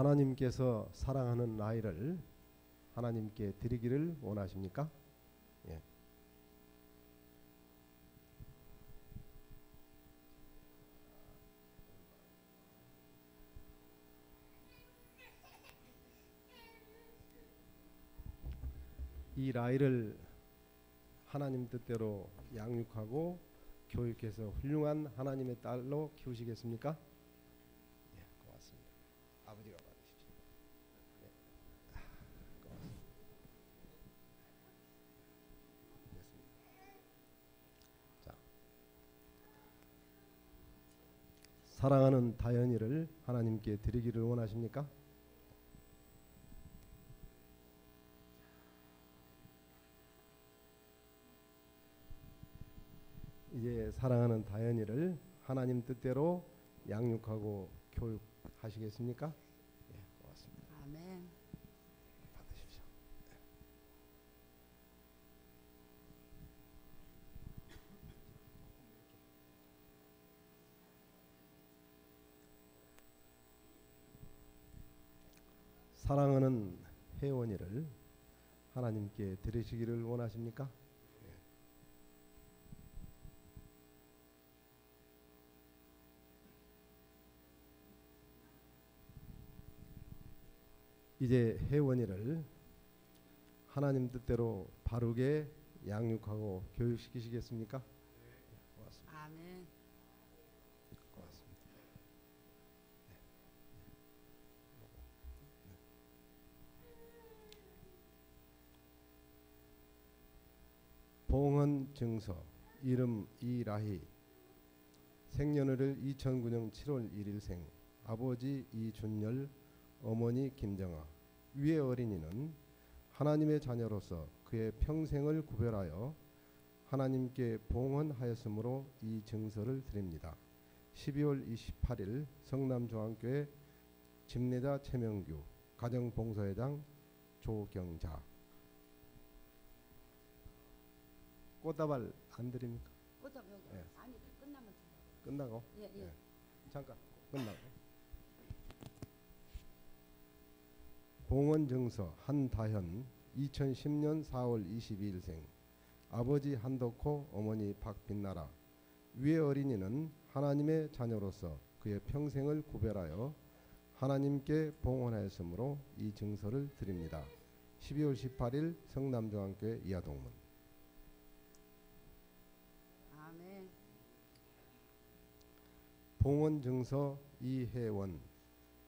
하나님께서 사랑하는 아이를 하나님께 드리기를 원하십니까? 예. 이 아이를 하나님 뜻대로 양육하고 교육해서 훌륭한 하나님의 딸로 키우시겠습니까? 예, 고맙습니다. 아버지가 받으십시오. 네. 아, 고맙습니다. 됐습니다. 자, 사랑하는 다현이를 하나님께 드리기를 원하십니까? 이제 사랑하는 다현이를 하나님 뜻대로 양육하고 교육하시겠습니까? 예, 고맙습니다. 아멘. 받으십시오. 사랑하는 혜원이를 하나님께 드리시기를 원하십니까? 이제 혜원이를 하나님 뜻대로 바르게 양육하고 교육시키시겠습니까? 네, 고맙습니다. 아멘. 고맙습니다. 봉헌 증서 이름 이라희 생년월일 2009년 7월 1일생 아버지 이준열 어머니 김정아 위의 어린이는 하나님의 자녀로서 그의 평생을 구별하여 하나님께 봉헌하였으므로 이 증서를 드립니다. 12월 28일 성남중앙교회 집례자 최명규 가정봉사회장 조경자 꽃다발 안 드립니까? 꽃다발. 예. 아니 끝나면 돼. 끝나고 예, 예. 예. 잠깐 끝나고 봉헌증서 한다현 2010년 4월 22일생 아버지 한덕호 어머니 박빛나라 위의 어린이는 하나님의 자녀로서 그의 평생을 구별하여 하나님께 봉헌하였으므로 이 증서를 드립니다. 12월 18일 성남중앙교회 이하동문 아멘. 봉헌 증서 이혜원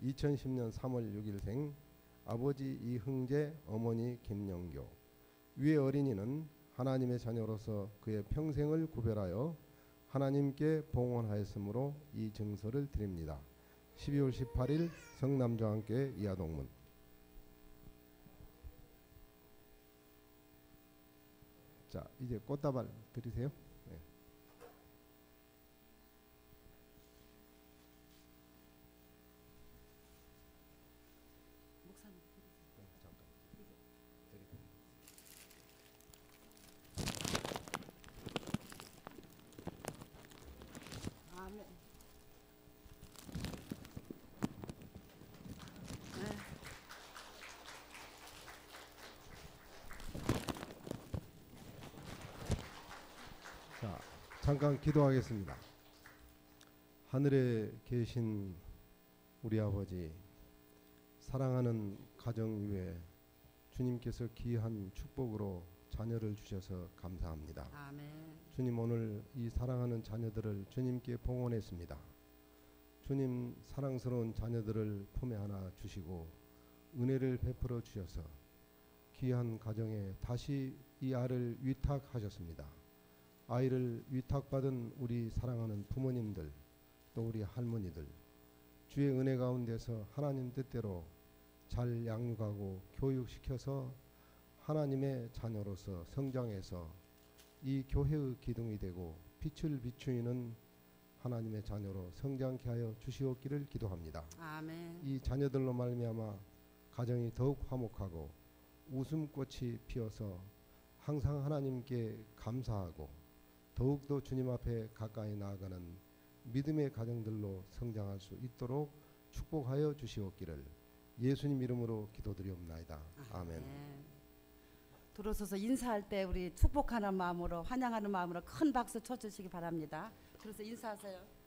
2010년 3월 6일생 아버지 이흥재 어머니 김영교 위의 어린이는 하나님의 자녀로서 그의 평생을 구별하여 하나님께 봉헌하였으므로 이 증서를 드립니다. 12월 18일 성남저항교회 이하동문 자 이제 꽃다발 드리세요. 네. 목사님. 네, 잠깐 드리고. 아멘. 자, 잠깐 기도하겠습니다. 하늘에 계신 우리 아버지, 사랑하는 가정 위에 주님께서 귀한 축복으로 자녀를 주셔서 감사합니다. 아멘. 주님 오늘 이 사랑하는 자녀들을 주님께 봉헌했습니다. 주님 사랑스러운 자녀들을 품에 안아 주시고 은혜를 베풀어 주셔서 귀한 가정에 다시 이 아를 위탁하셨습니다. 아이를 위탁받은 우리 사랑하는 부모님들 또 우리 할머니들 주의 은혜 가운데서 하나님 뜻대로 잘 양육하고 교육시켜서 하나님의 자녀로서 성장해서 이 교회의 기둥이 되고 빛을 비추이는 하나님의 자녀로 성장케 하여 주시옵기를 기도합니다. 아멘. 이 자녀들로 말미암아 가정이 더욱 화목하고 웃음꽃이 피어서 항상 하나님께 감사하고 더욱더 주님 앞에 가까이 나아가는 믿음의 가정들로 성장할 수 있도록 축복하여 주시옵기를 예수님 이름으로 기도드리옵나이다. 아멘. 네. 들어서서 인사할 때 우리 축복하는 마음으로 환영하는 마음으로 큰 박수 쳐주시기 바랍니다. 그래서 인사하세요.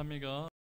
찬미가